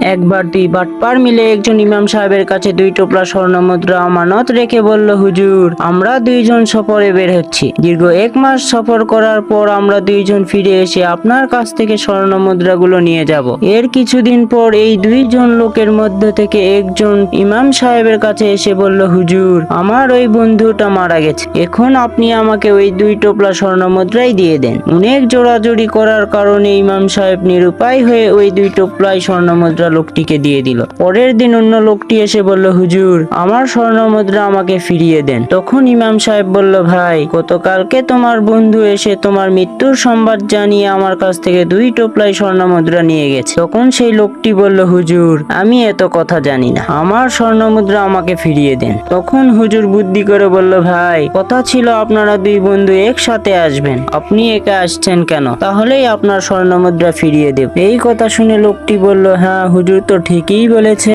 একবার দুই বাটপার মিলে একজন ইমাম সাহেবের কাছে দুই টোপলা স্বর্ণ মুদ্রা আমানত রেখে বলল, হুজুর, আমরা দুইজন সফরে বের হচ্ছি। দীর্ঘ এক মাস সফর করার পর আমরা দুইজন ফিরে এসে আপনার কাছ থেকে স্বর্ণ মুদ্রাগুলো নিয়ে যাব। এর কিছুদিন পর এই দুইজন লোকের মধ্যে থেকে একজন ইমাম সাহেবের কাছে এসে বলল, হুজুর, আমার ওই বন্ধুটা মারা গেছে। এখন আপনি আমাকে ওই দুই টোপলা স্বর্ণ মুদ্রাই দিয়ে দেন। অনেক জোড়াজোড়ি করার কারণে ইমাম সাহেব নিরুপায় হয়ে ওই দুই টোপলাই স্বর্ণ মুদ্রা লোকটিকে দিয়ে দিল। পরের দিন অন্য লোকটি এসে বলল, হুজুর, আমার স্বর্ণ মুদ্রা আমাকে ফিরিয়ে দেন। তখন ইমাম সাহেব বলল, ভাই, গতকালকে তোমার বন্ধু এসে তোমার মৃত্যুর সংবাদ জানিয়ে আমার কাছ থেকে দুই টোপলাই স্বর্ণ মুদ্রা নিয়ে গেছে। তখন সেই লোকটি বলল, হুজুর, আমি এত কথা জানি না। আমার স্বর্ণ মুদ্রা আমাকে ফিরিয়ে দেন। তখন হুজুর বুদ্ধি করে বলল, ভাই, কথা ছিল আপনারা দুই বন্ধু একসাথে আসবেন। আপনি একা আসছেন কেন? তাহলেই আপনার স্বর্ণ মুদ্রা ফিরিয়ে দেব। এই কথা শুনে লোকটি বলল হ্যাঁ হুজুর তো ঠিকই বলেছে।